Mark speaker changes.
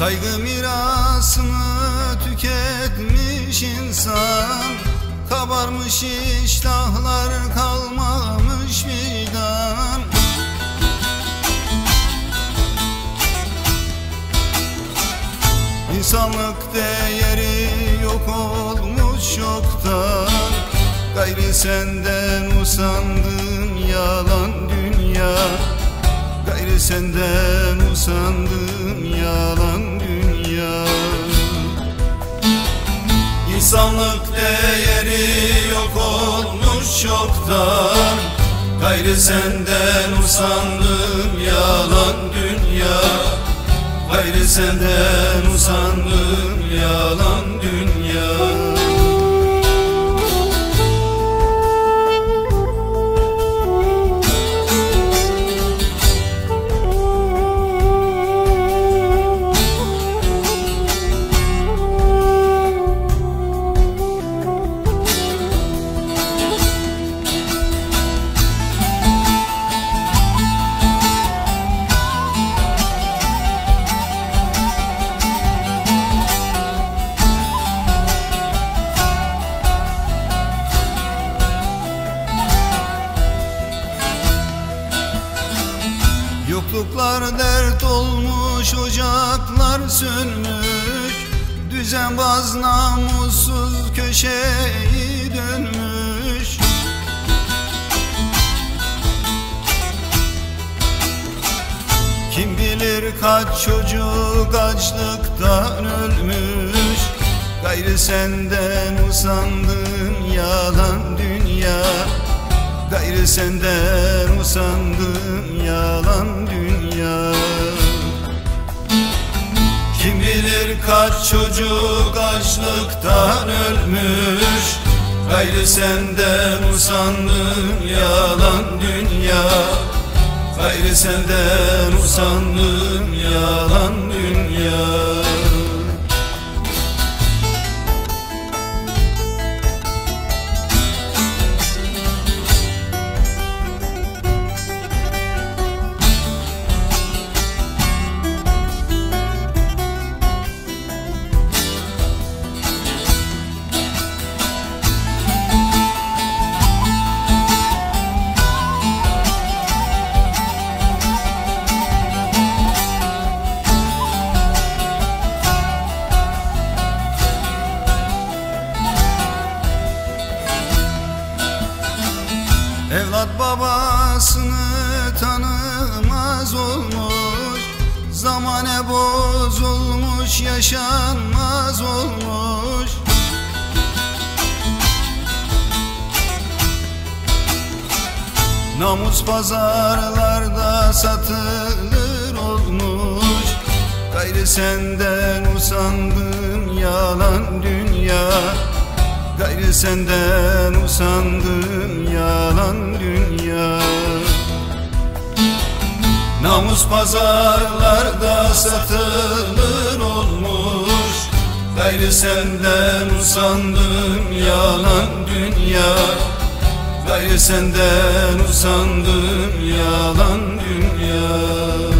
Speaker 1: Kaygı mirasını tüketmiş insan. Kabarmış iştahlar kalmamış vicdan. İnsanlık değeri yok olmuş çoktan Gayrı senden usandım yalan dünya. Gayrı senden usandım yalan İnsanlık değeri yok olmuş çoktan Gayrı senden usandım yalan dünya. Gayrı senden usandım yalan Yokluklar dert olmuş ocaklar sönmüş. Düzenbaz namussuz köşeyi dönmüş. Kim bilir kaç çocuk açlıktan ölmüş. Gayrı senden usandım yalan dünya. Gayrı senden usandım yalan kaç çocuk açlıktan ölmüş? Gayrı senden usandım yalan dünya. Gayrı senden usandım yalan Evlat babasını tanımaz olmuş Zamane bozulmuş yaşanmaz olmuş. Namus pazarlarda satılır olmuş Gayrı senden usandım yalan dünya Gayrı senden usandım yalan dünya. Namus pazarlarda satılır olmuş. Gayrı senden usandım yalan dünya. Gayrı senden usandım yalan dünya